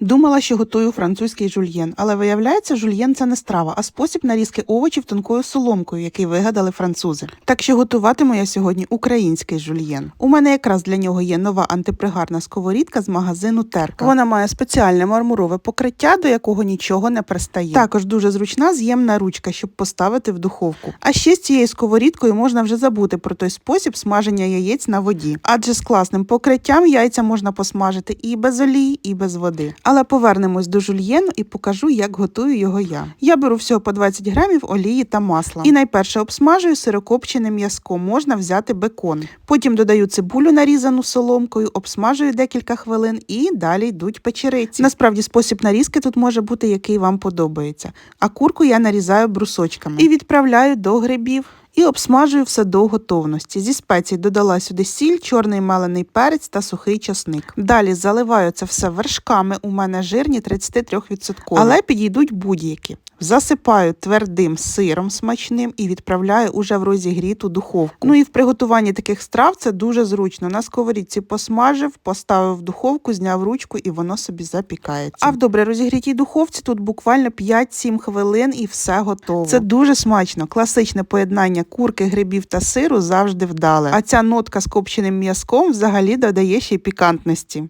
Думала, що готую французький жульєн, але виявляється, жульєн це не страва, а спосіб нарізки овочів тонкою соломкою, який вигадали французи. Так що готуватиму я сьогодні український жульєн. У мене якраз для нього є нова антипригарна сковорідка з магазину Терка. Вона має спеціальне мармурове покриття, до якого нічого не пристає. Також дуже зручна з'ємна ручка, щоб поставити в духовку. А ще з цією сковорідкою можна вже забути про той спосіб смаження яєць на воді, адже з класним покриттям яйця можна посмажити і без олії, і без води. Але повернемось до жульєну і покажу, як готую його я. Я беру всього по 20 грамів олії та масла. І найперше обсмажую сирокопчене м'язко. Можна взяти бекон. Потім додаю цибулю нарізану соломкою, обсмажую декілька хвилин і далі йдуть печериці. Насправді спосіб нарізки тут може бути, який вам подобається. А курку я нарізаю брусочками і відправляю до грибів. І обсмажую все до готовності. Зі спецій додала сюди сіль, чорний мелений перець та сухий часник. Далі заливаю це все вершками. У мене жирні 33%, але підійдуть будь-які. Засипаю твердим сиром смачним і відправляю уже в розігріту духовку. Ну і в приготуванні таких страв це дуже зручно. На сковорідці посмажив, поставив в духовку, зняв ручку і воно собі запікається. А в добре розігрітій духовці тут буквально 5-7 хвилин і все готово. Це дуже смачно. Класичне поєднання курки, грибів та сиру завжди вдале. А ця нотка з копченим м'язком взагалі додає ще й пікантності.